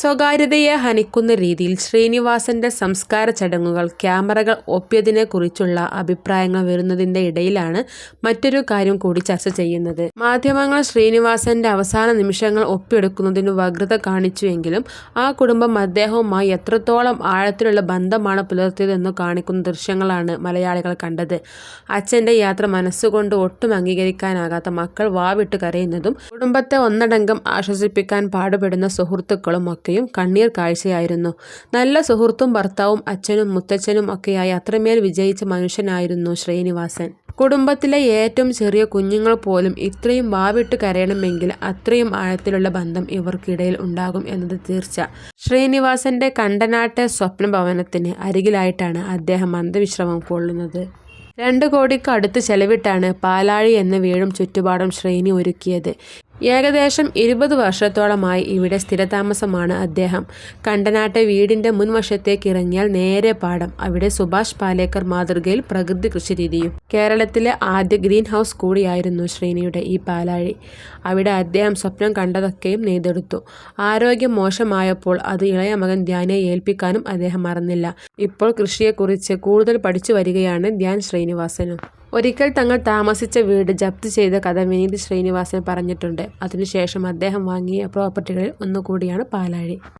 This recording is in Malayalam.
സ്വകാര്യതയെ ഹനിക്കുന്ന രീതിയിൽ ശ്രീനിവാസന്റെ സംസ്കാര ചടങ്ങുകൾ ക്യാമറകൾ ഒപ്പിയതിനെക്കുറിച്ചുള്ള അഭിപ്രായങ്ങൾ വരുന്നതിന്റെ ഇടയിലാണ് മറ്റൊരു കാര്യം കൂടി ചർച്ച ചെയ്യുന്നത്. മാധ്യമങ്ങൾ ശ്രീനിവാസന്റെ അവസാന നിമിഷങ്ങൾ ഒപ്പിയെടുക്കുന്നതിന് വക്രത കാണിച്ചുവെങ്കിലും ആ കുടുംബം അദ്ദേഹവുമായി എത്രത്തോളം ആഴത്തിലുള്ള ബന്ധമാണ് പുലർത്തിയതെന്ന് കാണിക്കുന്ന ദൃശ്യങ്ങളാണ് മലയാളികൾ കണ്ടത്. അച്ഛന്റെ യാത്ര മനസ്സുകൊണ്ട് ഒട്ടും അംഗീകരിക്കാനാകാത്ത മക്കൾ വാവിട്ട് കരയുന്നതും കുടുംബത്തെ ഒന്നടങ്കം ആശ്വസിപ്പിക്കാൻ പാടുപെടുന്ന സുഹൃത്തുക്കളും ഒക്കെയും കണ്ണീർ കാഴ്ചയായിരുന്നു. നല്ല സുഹൃത്തും ഭർത്താവും അച്ഛനും മുത്തച്ഛനും ഒക്കെയായി അത്രമേൽ വിജയിച്ച മനുഷ്യനായിരുന്നു ശ്രീനിവാസൻ. കുടുംബത്തിലെ ഏറ്റവും ചെറിയ കുഞ്ഞുങ്ങൾ പോലും ഇത്രയും വാവിട്ട് കരയണമെങ്കിൽ അത്രയും ആഴത്തിലുള്ള ബന്ധം ഇവർക്കിടയിൽ ഉണ്ടാകും എന്നത് തീർച്ച. ശ്രീനിവാസന്റെ കണ്ടനാട്ടെ സ്വപ്ന ഭവനത്തിന് അരികിലായിട്ടാണ് അദ്ദേഹം അന്ത്യവിശ്രമം കൊള്ളുന്നത്. രണ്ട് കോടിക്ക് അടുത്ത് ചെലവിട്ടാണ് പാലാഴി എന്ന വീടും ചുറ്റുപാടും ശ്രീനി ഒരുക്കിയത്. ഏകദേശം ഇരുപത് വർഷത്തോളമായി ഇവിടെ സ്ഥിരതാമസമാണ് അദ്ദേഹം. കണ്ടനാട്ടെ വീടിന്റെ മുൻവശത്തേക്ക് ഇറങ്ങിയാൽ നേരെ പാടം. അവിടെ സുഭാഷ് പാലേക്കർ മാതൃകയിൽ പ്രകൃതി കൃഷി രീതിയും കേരളത്തിലെ ആദ്യ ഗ്രീൻ ഹൗസ് കൂടിയായിരുന്നു ശ്രീനിയുടെ ഈ പാലാഴി. അവിടെ അദ്ദേഹം സ്വപ്നം കണ്ടതൊക്കെയും നെയ്തെടുത്തു. ആരോഗ്യം മോശമായപ്പോൾ അത് ഇളയ മകൻ ധ്യാനെ ഏൽപ്പിക്കാനും അദ്ദേഹം മറന്നില്ല. ഇപ്പോൾ കൃഷിയെക്കുറിച്ച് കൂടുതൽ പഠിച്ചു വരികയാണ് ധ്യാൻ ശ്രീനിവാസനും. ഒരിക്കൽ തങ്ങൾ താമസിച്ച വീട് ജപ്തി ചെയ്ത കഥ വിനീത് ശ്രീനിവാസൻ പറഞ്ഞിട്ടുണ്ട്. അതിനുശേഷം അദ്ദേഹം വാങ്ങിയ പ്രോപ്പർട്ടികളിൽ ഒന്നുകൂടിയാണ് പാലാഴി.